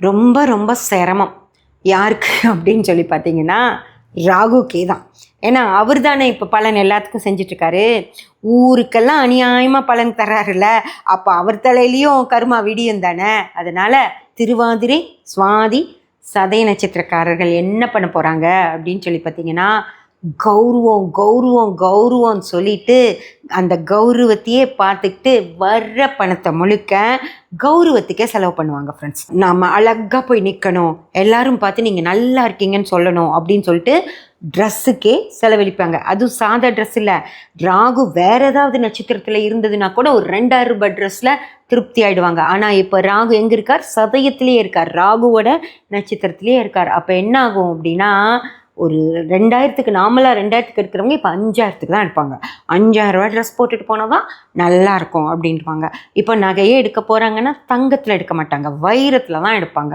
ரொம்ப ரொம்ப சிரமம். யாருக்கு? அப்படின்னு சொல்லி பார்த்தீங்கன்னா ராகுக்கே தான். ஏன்னா அவர் தானே இப்போ பலன் எல்லாத்துக்கும் செஞ்சிட்ருக்காரு. ஊருக்கெல்லாம் அநியாயமாக பலன் தர்றாருல்ல. அப்போ அவர் தலையிலையும் கருமா விடியும் தானே. அதனால் திருவாதிரை சுவாதி சதய நட்சத்திரக்காரர்கள் என்ன பண்ண போகிறாங்க அப்படின்னு சொல்லி பார்த்தீங்கன்னா கௌரவம் கௌரவம் கௌரவம்னு சொல்லிட்டு அந்த கௌரவத்தையே பார்த்துக்கிட்டு வர்ற பணத்தை முழுக்க கௌரவத்துக்கே செலவு பண்ணுவாங்க ஃப்ரெண்ட்ஸ் நாம் அழகாக போய் நிற்கணும் எல்லாரும் பார்த்து நீங்கள் நல்லா இருக்கீங்கன்னு சொல்லணும் அப்படின்னு சொல்லிட்டு ட்ரெஸ்ஸுக்கே செலவழிப்பாங்க. அதுவும் சாதா ட்ரெஸ் இல்லை. ராகு வேறு ஏதாவது நட்சத்திரத்தில் இருந்ததுன்னா கூட ஒரு ரெண்டாயிரம் ரூபாய் ட்ரெஸ்ஸில் திருப்தி ஆகிடுவாங்க ஆனால் இப்போ ராகு எங்கே இருக்கார்? சதயத்திலேயே இருக்கார். ராகுவோட நட்சத்திரத்திலேயே இருக்கார். அப்போ என்ன ஆகும் அப்படின்னா ஒரு ரெண்டாயிரத்துக்கு நார்மலாக ரெண்டாயிரத்துக்கு எடுக்கிறவங்க இப்போ அஞ்சாயிரத்துக்கு தான் எடுப்பாங்க. அஞ்சாயிரம் ட்ரெஸ் போட்டுட்டு போனால் தான் நல்லா இருக்கும் அப்படின்ட்டுவாங்க இப்போ நகையே எடுக்க போகிறாங்கன்னா தங்கத்தில் எடுக்க மாட்டாங்க வைரத்தில் தான் எடுப்பாங்க.